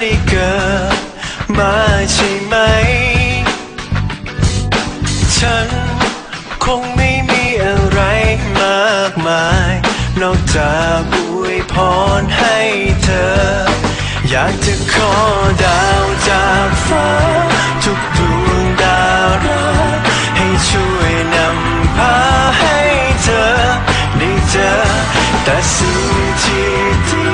ได้เกิดมาใช่ไหม ฉันคงไม่มีอะไรมากมาย นอกจากอวยพรให้เธอ อยากจะขอดาวจากฟ้า ทุกดวงดาวรักให้ช่วยนำพาให้เธอ ได้เจอแต่สิ่งที่ดี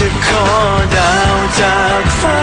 จะขอดาวจากฟ้า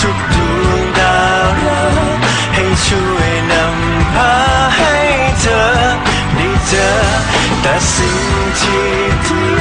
ทุกดวงดาวรักให้ช่วยนำพาให้เธอได้เจอแต่สิ่งที่